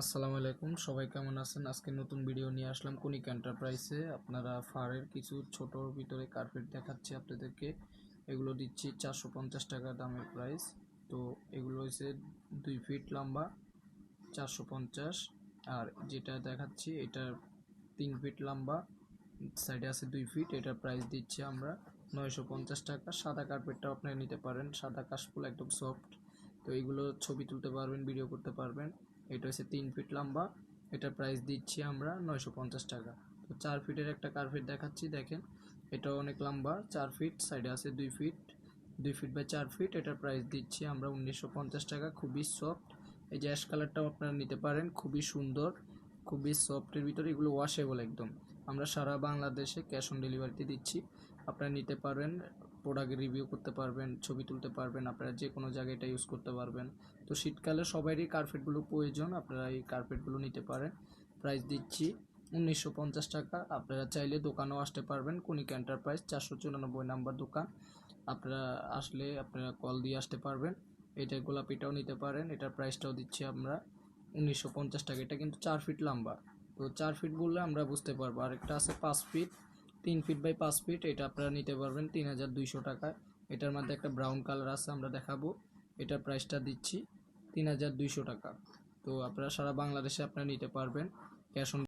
আসসালামু আলাইকুম। সবাই কেমন আছেন? আজকে নতুন ভিডিও নিয়ে আসলাম কনিক এন্টারপ্রাইজে আপনারা ফারের কিছু ছোটোর ভিতরে কার্পেট দেখাচ্ছি আপনাদেরকে। এগুলো দিচ্ছি চারশো পঞ্চাশ টাকা দামের প্রাইস তো এগুলো হচ্ছে দুই ফিট লম্বা, চারশো পঞ্চাশ। আর যেটা দেখাচ্ছি, এটা তিন ফিট লম্বা সাইডে আছে দুই ফিট এটার প্রাইস দিচ্ছি আমরা নয়শো পঞ্চাশ টাকা। সাদা কার্পেটটাও আপনারা নিতে পারেন। সাদা কাশফুল একদম সফট তো এগুলো ছবি তুলতে পারবেন ভিডিও করতে পারবেন। এটা হচ্ছে তিন ফিট লম্বা। এটার প্রাইস দিচ্ছি আমরা নয়শো পঞ্চাশ টাকা। তো চার ফিটের একটা কার্পেট দেখাচ্ছি, দেখেন। এটাও অনেক লম্বা, চার ফিট সাইডে আছে দুই ফিট দুই ফিট বাই চার ফিট এটার প্রাইস দিচ্ছি আমরা উনিশশো পঞ্চাশ টাকা। খুবই সফট এই যে অ্যাশ কালারটাও আপনারা নিতে পারেন, খুবই সুন্দর, খুবই সফটের ভিতরে। এগুলো ওয়াশেবল একদম। আমরা সারা বাংলাদেশে ক্যাশ অন ডেলিভারিতে দিচ্ছি। আপনারা নিতে পারবেন প্রোডাক্ট রিভিউ করতে পারবেন, ছবি তুলতে পারবেন, আপনারা যে কোনো জায়গায় এটা ইউজ করতে পারবেন। তো শীতকালে সবারই কার্পেটগুলো প্রয়োজন, আপনারা এই কার্পেটগুলো নিতে পারেন। প্রাইস দিচ্ছি উনিশশো পঞ্চাশ টাকা। আপনারা চাইলে দোকানেও আসতে পারবেন কনিক এন্টারপ্রাইজ চারশো চুরানব্বই নাম্বার দোকান। আপনারা আসলে আপনারা কল দিয়ে আসতে পারবেন। এটা গোলাপিটাও নিতে পারেন, এটার প্রাইসটাও দিচ্ছি আমরা উনিশশো পঞ্চাশ টাকা। এটা কিন্তু চার ফিট লম্বা। তো চার ফিট বললে আমরা বুঝতে পারব। আর একটা আছে পাঁচ ফিট তিন ফিট বাই পাঁচ ফিট এটা আপনারা নিতে পারবেন তিন হাজার দুইশো টাকায় এটার মধ্যে একটা ব্রাউন কালার আছে, আমরা দেখাবো। এটার প্রাইসটা দিচ্ছি তিন হাজার দুইশো টাকা। তো আপনারা সারা বাংলাদেশে আপনারা নিতে পারবেন। Cash on